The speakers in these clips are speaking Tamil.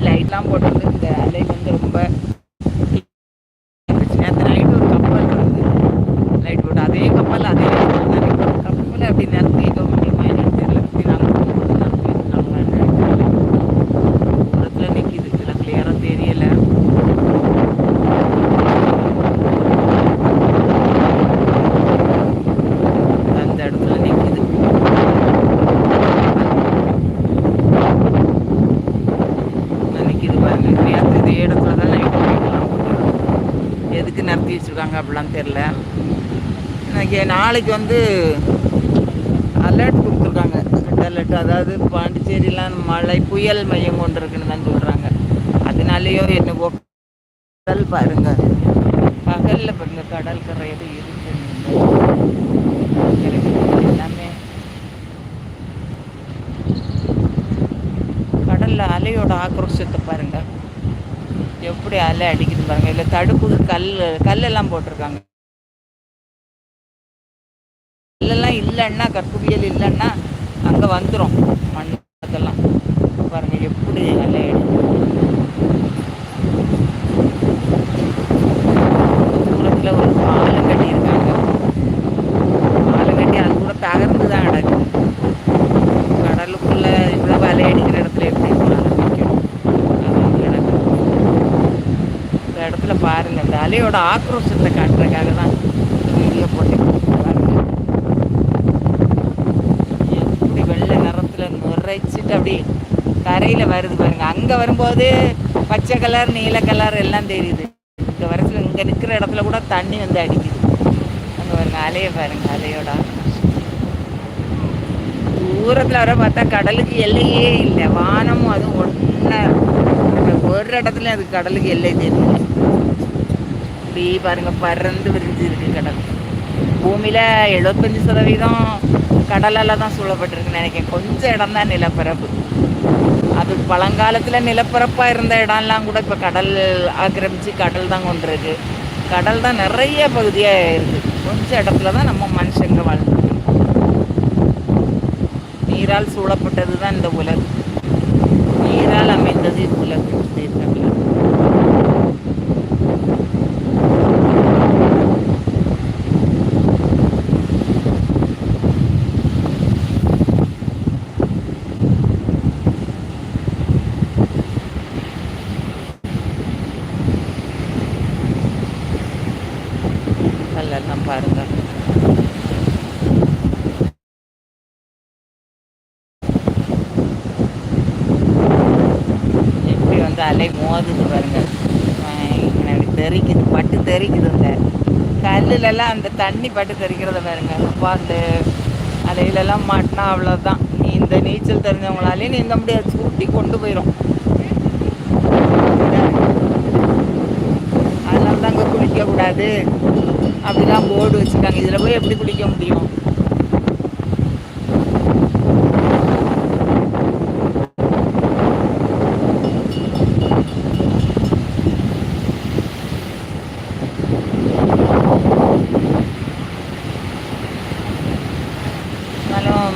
லைட்லாம் போட்டு இந்த அலை வந்து ரொம்ப நேற்று நைட்டு ஒரு கப்பல் இருந்து லைட் போட்டு அதே கப்பல் அதே கப்பல் அப்படி நிறுத்திக்க முடியுமா என்னன்னு தெரியல இப்படி நாங்கள் தூரத்தில் நிற்கிது இதில் கிளியராக தெரியல அந்த இடத்துல நிற்கிது நிற்கிது பாருங்க நேற்று இதே இடத்துல தான் லைட் போட்டுக்கலாம் எதுக்கு நிறுத்தி அப்படிலாம் தெரில எனக்கு நாளைக்கு வந்து அலர்ட் கொடுத்துருக்காங்க. ரெட் அலர்ட் அதாவது பாண்டிச்சேரிலாம் மழை புயல் மையம் கொண்டு இருக்குன்னு தான் சொல்கிறாங்க அதனாலேயோ என்னவோ கடல் பாருங்க. பகலில் பாருங்க கடல் கரை எதுவும் எல்லாமே கடலில் அலையோட ஆக்ரோஷத்தை பாருங்கள் எப்படி அலை அடிக்குது பாருங்க. இல்லை தடுப்புக்கு கல் கல்லெல்லாம் போட்டிருக்காங்க. கல்லெல்லாம் இல்லைன்னா கற்புவியல் இல்லைன்னா அங்கே வந்துடும் மண் அதெல்லாம். பாருங்க எப்படி அலை அடிக்குது தூரத்தில் ஒரு பாலம் கட்டியிருக்காங்க பாலம் கட்டி அது கூட தகர்ந்து தான் கிடக்குது கடலுக்குள்ள இவ்வளவு அலை அடிக்கிற இடத்துல எப்படி பாலம் வைக்கணும் அதான் கிடக்குது பாருங்கள் பாருங்க இந்த அலையோட ஆக்ரோஷத்தை காட்டுறதுக்காக தான் வீடியோ போட்டு பாருங்க. எப்படி வெள்ளை நிறத்துல நுரைச்சிட்டு அப்படி கரையில் வருது பாருங்க. அங்கே வரும்போது பச்சை கலர் நீல கலர் எல்லாம் தெரியுது. இங்கே வரத்துல இங்கே நிற்கிற இடத்துல கூட தண்ணி வந்து அடிக்குது. அங்கே வருங்க அலையை பாருங்க அலையோட தூரத்தில் வர பார்த்தா கடலுக்கு எல்லையே இல்லை. வானமும் அதுவும் ஒன்றா ஒரு இடத்துல அது கடலுக்கு எல்லை தெரியும் அப்படியே பாருங்க பறந்து விரிஞ்சு இருக்கு கடல். பூமியில எழுபத்தஞ்சு சதவீதம் கடலால தான் சூழப்பட்டிருக்குன்னு நினைக்கிறேன். கொஞ்சம் இடம் தான் நிலப்பரப்பு. அது பழங்காலத்துல நிலப்பரப்பா இருந்த இடம்லாம் கூட இப்போ கடல் ஆக்கிரமிச்சு கடல் தான் கொண்டு இருக்கு. கடல் தான் நிறைய பகுதியாக இருக்கு. கொஞ்சம் இடத்துல தான் நம்ம மனுஷங்க வாழ்ந்து நீரால் சூழப்பட்டது தான் இந்த உலகு நீரால் அமைந்தது உலகு தீர்க்கங்கள். கல்லெல்லாம் பாருங்க. எப்படி வந்து அலை மோதுது பாருங்க. இங்க தெறிக்குது பட்டு தெறிக்குது கல்லுலலாம் அந்த தண்ணி பட்டு தெறிக்கிறத பாருங்க. அப்பா அந்த அலையிலலாம் மாட்டினா அவ்வளோதான் நீ இந்த நீச்சல் தெரிஞ்சவங்களாலே நீந்த முடியாது. சூட்டி கொண்டு போயிடும் அதனால தான் அங்கே குளிக்கக்கூடாது. அப்படிலாம் போர்டு வச்சுருக்காங்க. இதில் போய் எப்படி குளிக்க முடியும்?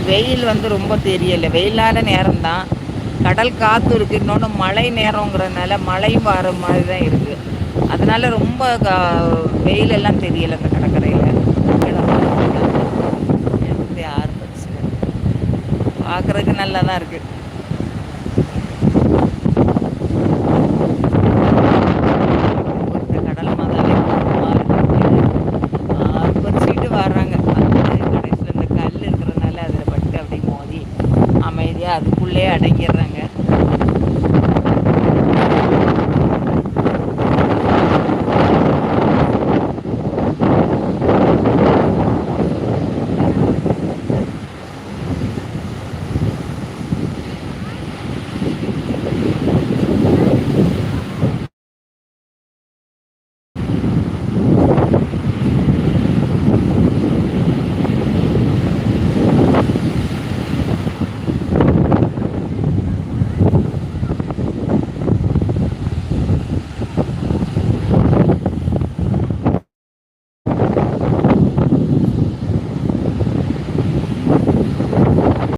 வெயில் வந்து ரொம்ப தெரியலை. வெயிலான நேரம் தான் கடல் காற்று இருக்குது இன்னொன்று மழை நேரங்கிறதுனால மழையும் வர மாதிரி தான் இருக்குது அதனால் ரொம்ப கா- வெயில் எல்லாம் தெரியல அந்த கடற்கரையில். பார்க்குறதுக்கு நல்லா தான் இருக்குது சரியா அதுக்குள்ளே அடங்கிடுறாங்க.